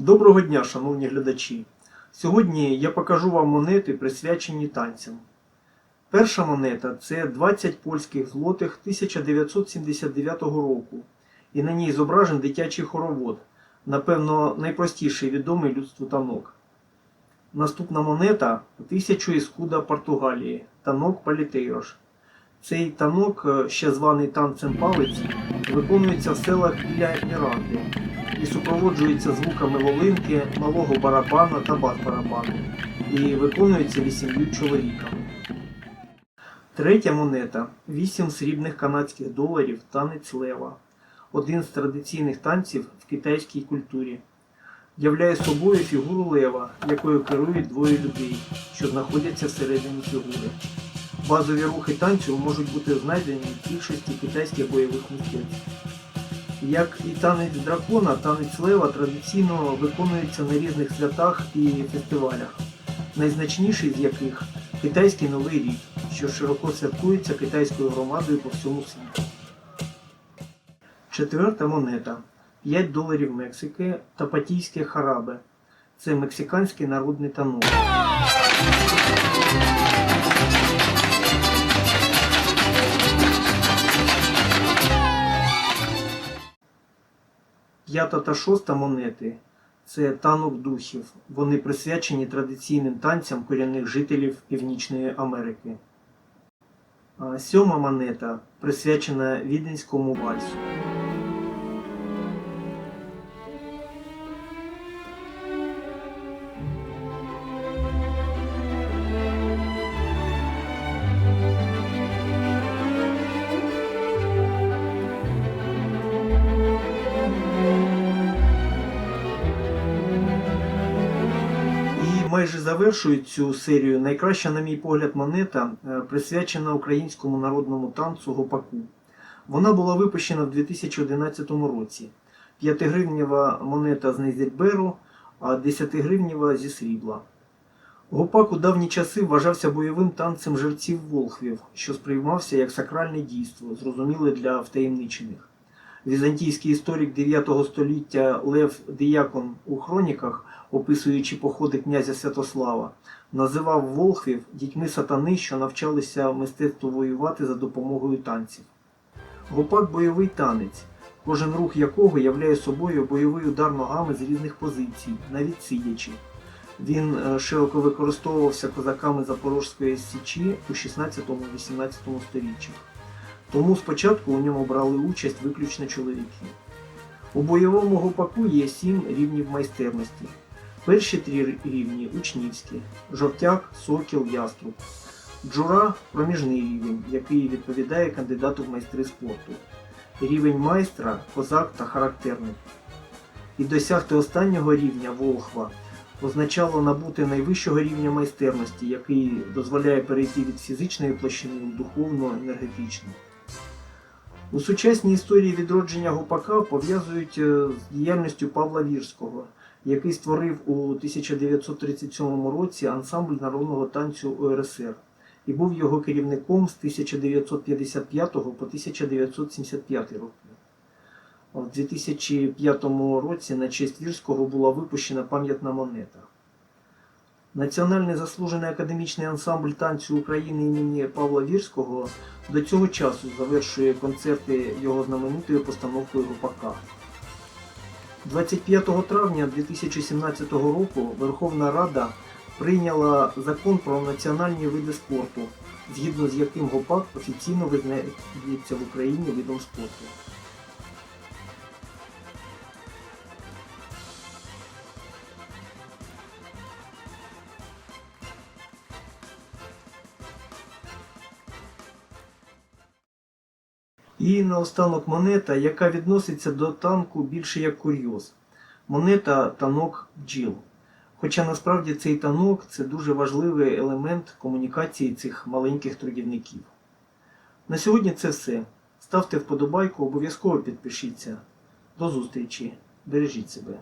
Доброго дня, шановні глядачі! Сьогодні я покажу вам монети, присвячені танцям. Перша монета це 20 польських злотих 1979 року, і на ній зображений дитячий хоровод, напевно, найпростіший відомий людству танок. Наступна монета 1000 із Куда Португалії, танок Палітейрош. Цей танок, е, ще званий танцем палиць, виконується в селах біля Міранди і супроводжується звуками волинки, малого барабана та бас-барабану і виконується вісім'ю чоловіками. Третя монета 8 срібних канадських доларів танець лева. Один з традиційних танців в китайській культурі. Являє собою фігуру лева, якою керують двоє людей, що знаходяться всередині фігури. Базові рухи танцю можуть бути знайдені в більшості китайських бойових мистецтв. Як і танець дракона, танець лева традиційно виконується на різних святах і фестивалях, найзначніший з яких китайський новий рік, що широко святкується китайською громадою по всьому світу. Четверта монета 5 доларів Мексики та патійське харабе. Це мексиканський народний танок. П'ята та шоста монети це танок духів. Вони присвячені традиційним танцям корінних жителів Північної Америки. Сьома монета присвячена віденському вальсу. Майже завершують цю серію найкраща, на мій погляд, монета е, присвячена українському народному танцю гопаку. Вона була випущена в 2011 році. 5-гривнєва монета з Нейзельберу, а 10-гривнєва зі срібла. Гопак у давні часи вважався бойовим танцем жерців волхвів, що сприймався як сакральне дійство, зрозуміле для втаємничених. Візантійський історик 9 століття Лев Діякон у хроніках, описуючи походи князя Святослава, називав волхвів дітьми сатани, що навчалися мистецтву воювати за допомогою танців. Гопак бойовий танець, кожен рух якого являє собою бойовий удар ногами з різних позицій, навіть сидячи. Він е, широко використовувався козаками Запорозької січі у 16-18 столітті. Тому спочатку у ньому брали участь виключно чоловіки. У бойовому гопаку є сім рівнів майстерності. Перші три рівні учнівські, жовтяк, сокіл, яструб. Джура проміжний рівень, який відповідає кандидату в майстри спорту. Рівень майстра, козак та характерник. І досягти останнього рівня волхва означало набути найвищого рівня майстерності, який дозволяє перейти від фізичної площини у духовно енергетичну. У сучасній історії відродження гопака пов'язують е, з діяльністю Павла Вірського, який створив у 1937 році ансамбль народного танцю УРСР і був його керівником з 1955 по 1975 роки. В 2005 році на честь Вірського була випущена пам'ятна монета. Національний заслужений академічний ансамбль танцю України імені Павла Вірського до цього часу завершує концерти його знаменитою постановкою Гупака. 25 травня 2017 року Верховна Рада прийняла закон про національні види спорту, згідно з яким гопак офіційно визнається в Україні видом спорту. І наостанок монета, яка відноситься до танку більше як курйоз. Монета танок бджіл. Хоча насправді цей танок це дуже важливий елемент комунікації цих маленьких трудівників. На сьогодні це все. Ставте вподобайку, обов'язково підпишіться. До зустрічі. Бережіть себе.